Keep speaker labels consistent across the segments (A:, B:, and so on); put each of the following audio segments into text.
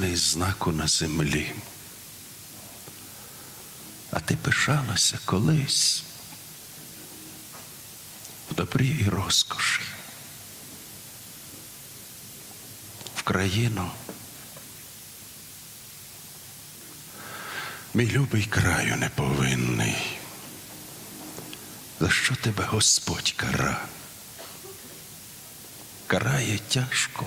A: не знаку на землі. А ти пишалася колись в добрі і розкоші. В країну. Мій любий краю неповинний. За що тебе Господь кара? Карає тяжко.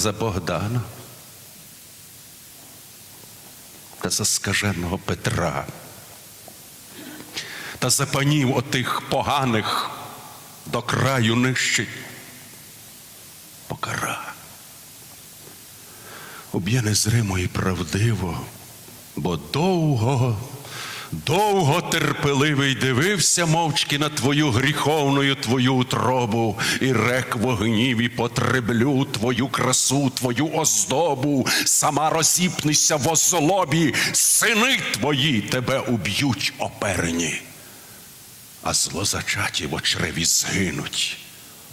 A: За Богдана та за скаженого Петра та за панів отих поганих до краю нищить покара. Уб'є незримо і правдиво, бо довго, довго терпеливий дивився мовчки на твою гріховною твою утробу, і рек вогнів і потреблю твою красу, твою оздобу, сама розіпнися в озлобі, сини твої тебе уб'ють оперені, а злозачаті в очреві згинуть,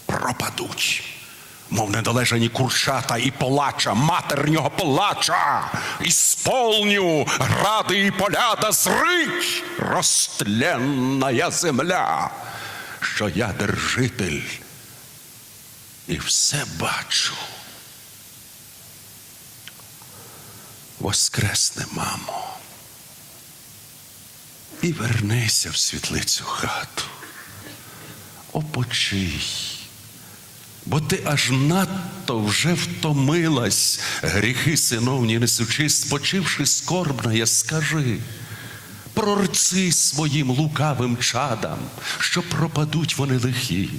A: пропадуть мов недолежані курчата і полача, матернього плача, і сполню гради і поляда зрить розтленная земля, що я держитель і все бачу. Воскресне, мамо, і вернися в світлицю хату, опочий бо ти аж надто вже втомилась, гріхи синовні несучи, спочивши скорбна, скажи. Прорци своїм лукавим чадам, що пропадуть вони лихі,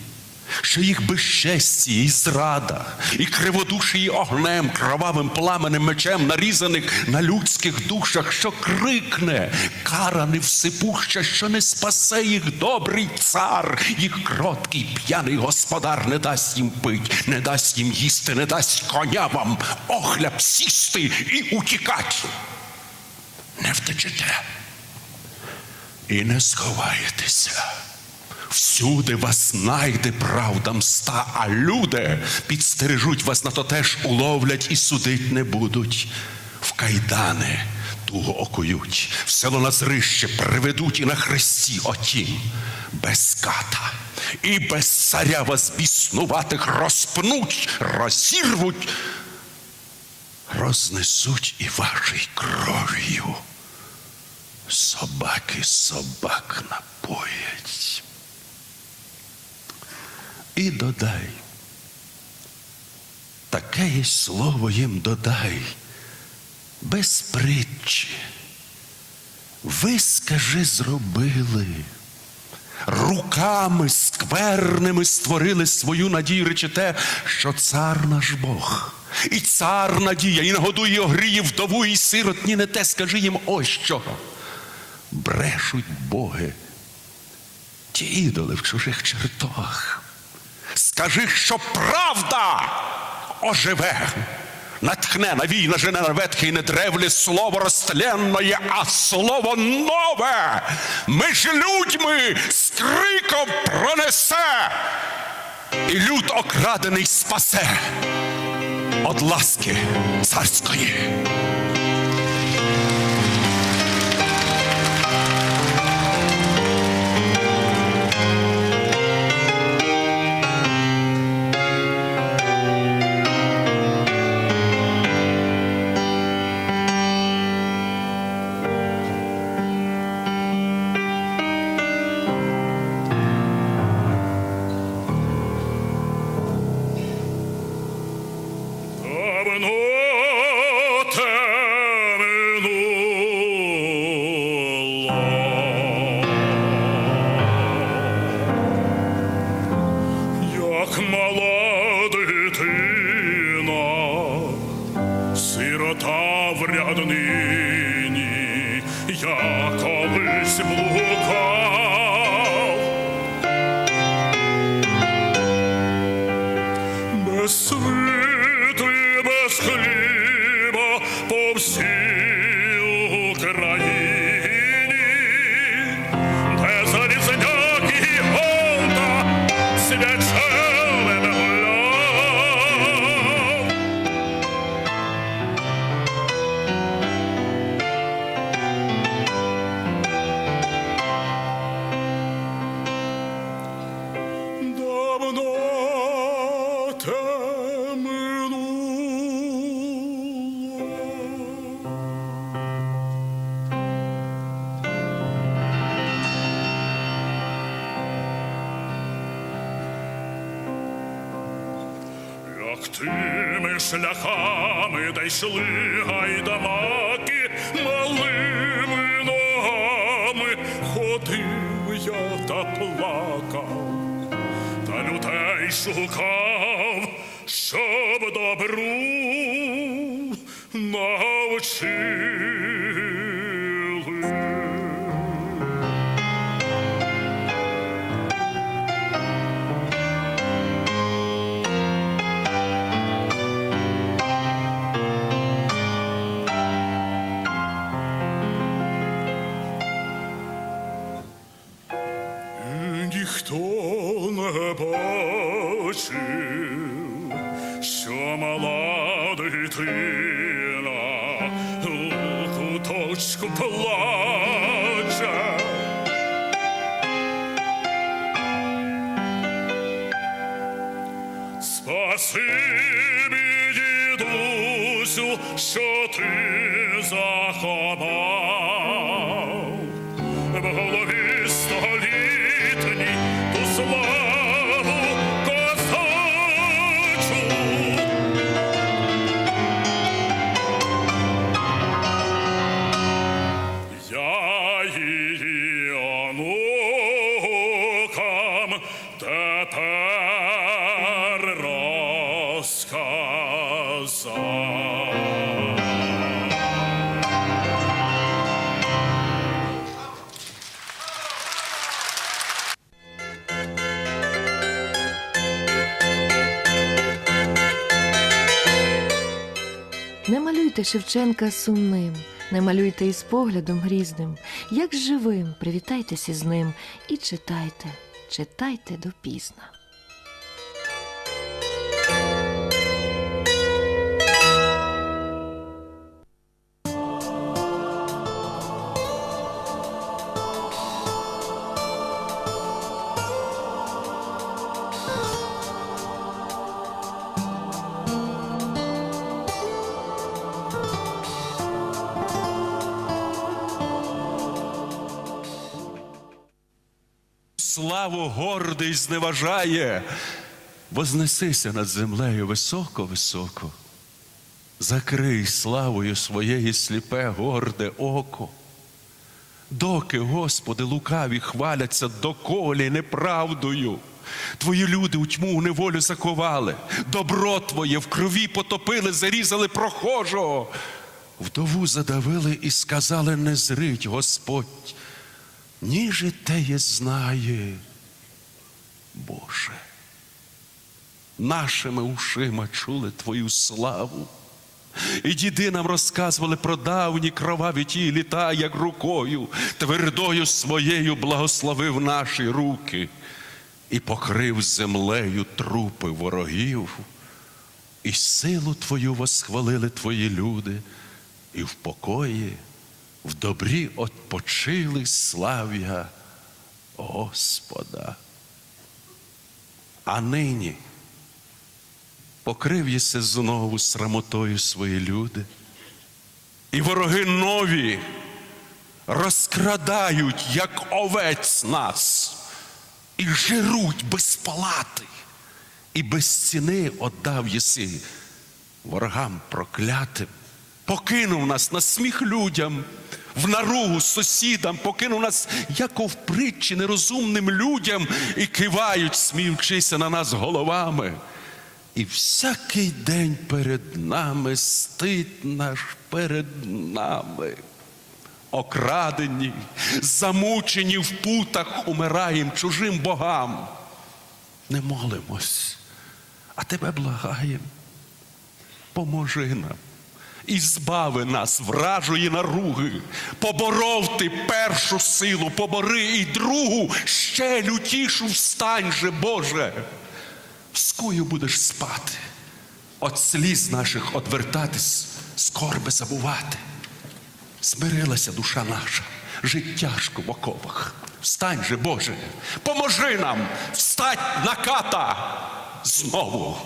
A: що їх безчесті і зрада, і криводушії огнем, кровавим пламенем мечем, нарізаних на людських душах, що крикне, кара невсипуща, що не спасе їх добрий цар, їх кроткий п'яний господар не дасть їм пить, не дасть їм їсти, не дасть коня вам охляб сісти і утікать. Не втечете і не сховаєтеся. Всюди вас знайде правда мста, а люди підстережуть вас на то теж уловлять і судить не будуть. В кайдани туго окують, в село на приведуть і на хресті отім. Без ката і без царя вас біснуватих розпнуть, розірвуть, рознесуть і вашій кров'ю. Собаки собак напоять. І додай. Таке є слово їм додай, без притчі. Ви, скажи, зробили. Руками скверними створили свою надію, речете, що цар наш Бог. І цар надія, і нагодує, і огріє вдову, і сирот, ні не те, скажи їм ось що. Брешуть боги, ті ідоли в чужих чертогах. Скажи, що правда оживе, натхне навій, нажене на ветхе і не древле слово розтленное, а слово нове між людьми з криком пронесе, і люд окрадений спасе от ласки царської.
B: Шукав, щоб добру навчили. see. Не
C: малюйте Шевченка сумним, не малюйте із поглядом грізним, як живим, привітайтеся з ним і читайте, читайте допізна.
A: Славу гордий зневажає, вознесися над землею високо-високо. Закрий славою своєї сліпе, горде око. Доки, Господи, лукаві хваляться доколі неправдою. Твої люди у тьму у неволю заковали, добро Твоє в крові потопили, зарізали прохожого. Вдову задавили і сказали, не зрить Господь, ніже теє знає, Боже. Нашими ушима чули Твою славу. І діди нам розказували про давні кроваві ті літа, як рукою, твердою своєю благословив наші руки і покрив землею трупи ворогів, і силу Твою восхвалили Твої люди, і в покої, в добрі отпочили слав'я Господа. А нині покрив єси знову срамотою свої люди. І вороги нові розкрадають, як овець нас, і жируть без палати, і без ціни отдав єси ворогам проклятим, покинув нас на сміх людям, в наругу сусідам, покинув нас, як в притчі нерозумним людям, і кивають, сміючися на нас головами. І всякий день перед нами стид наш перед нами. Окрадені, замучені в путах, умираєм чужим богам. Не молимось, а тебе благаєм. Поможи нам і збави нас вражої наруги. Поборов ти першу силу, побори і другу, ще лютішу встань же, Боже. Скою будеш спати, от сліз наших одвертатись, скорби забувати. Смирилася душа наша, жить тяжко в окопах. Встань же, Боже, поможи нам встать на ката знову.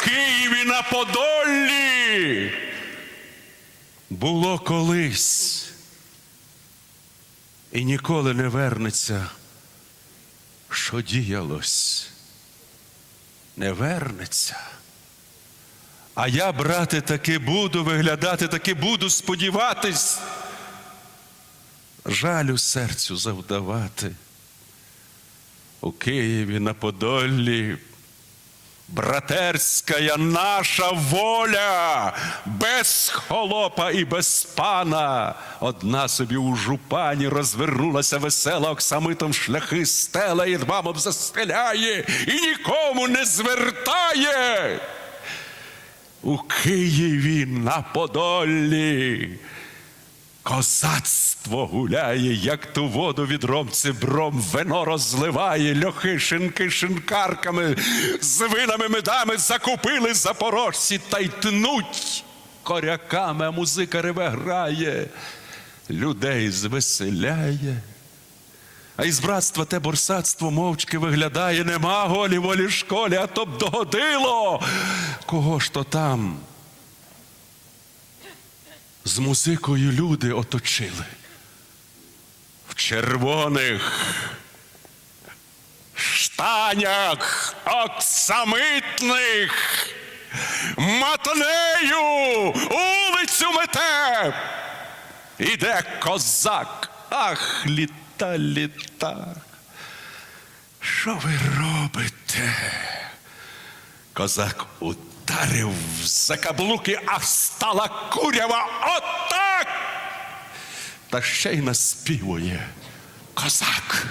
A: Києві на Подоллі було колись і ніколи не вернеться, що діялось, не вернеться. А я, брате, таки буду виглядати, таки буду сподіватись, жалю серцю завдавати. У Києві на Подоллі братерська наша воля, без холопа і без пана. Одна собі у жупані розвернулася весела оксамитом шляхи стела і дбамом застеляє і нікому не звертає. У Києві на Подоллі Козацтво гуляє, як ту воду відром цибром, вино розливає, льохи, шинки, шинкарками, з винами медами закупили запорожці та й тнуть коряками, а музика реве грає, людей звеселяє. А із братства те борсацтво мовчки виглядає, нема голі волі школі, а то б догодило. Кого ж то там? З музикою люди оточили. В червоних штанях оксамитних матнею улицю мете. Іде козак, ах, літа, літа. Що ви робите? Козак ударив за каблуки, а стала курява отак. Та ще й наспівує козак.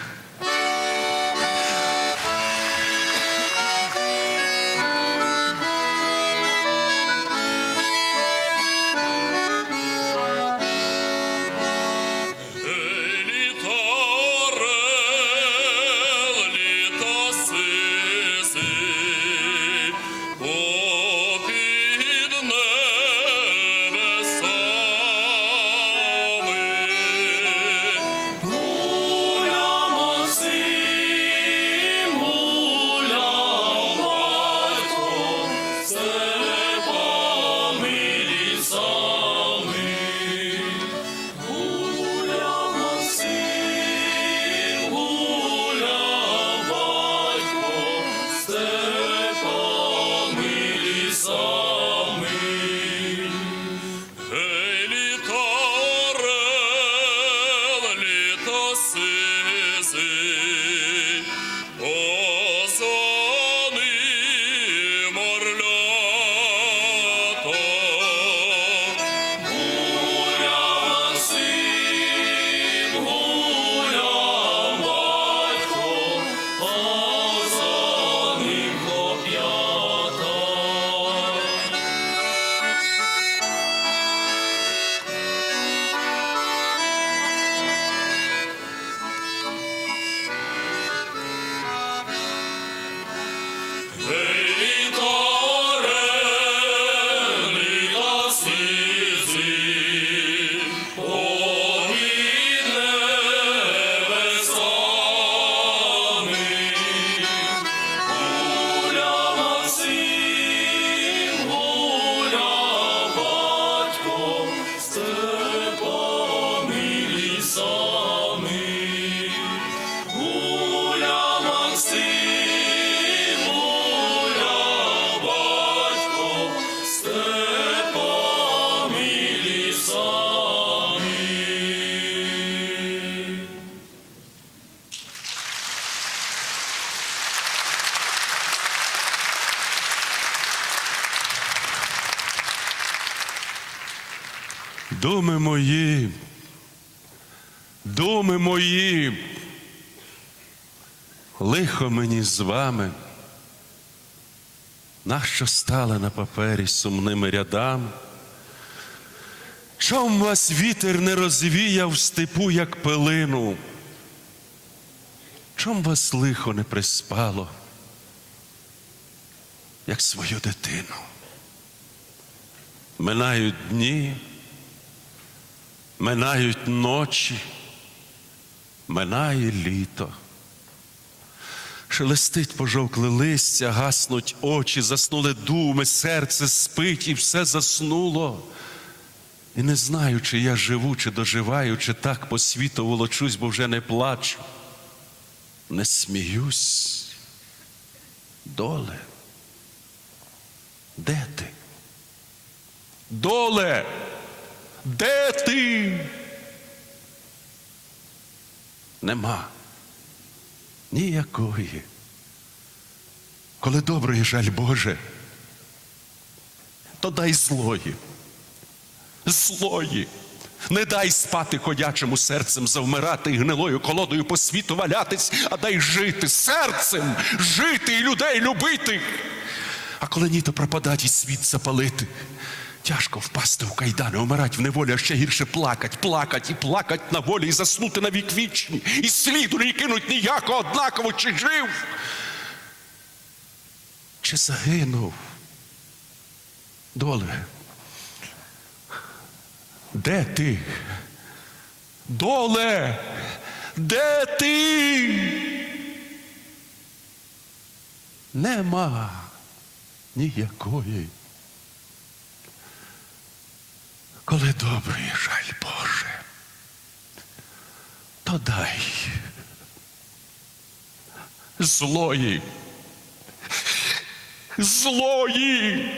A: Думи мої, думи мої, лихо мені з вами, нащо стали на папері сумними рядами? Чом вас вітер не розвіяв в степу, як пилину? Чом вас лихо не приспало, як свою дитину? Минають дні, минають ночі, минає літо. Шелестить пожовкле листя, гаснуть очі, заснули думи, серце спить і все заснуло. І не знаю, чи я живу, чи доживаю, чи так по світу волочусь, бо вже не плачу. Не сміюсь. Доле. Де ти? Доле, де ти? Нема ніякої. Коли доброї жаль Боже, то дай злої. Злої. Не дай спати ходячому серцем завмирати і гнилою колодою по світу валятись, а дай жити серцем, жити і людей любити. А коли ні, то пропадать і світ запалити. Тяжко впасти в кайдани, умирать в неволі, а ще гірше плакать, плакать і плакать на волі, і заснути на вік вічні, і сліду не кинуть ніякого однаково, чи жив, чи загинув. Доле. Де ти? Доле, де ти? Нема ніякої. Коли добрий жаль Боже, то дай злої, злої.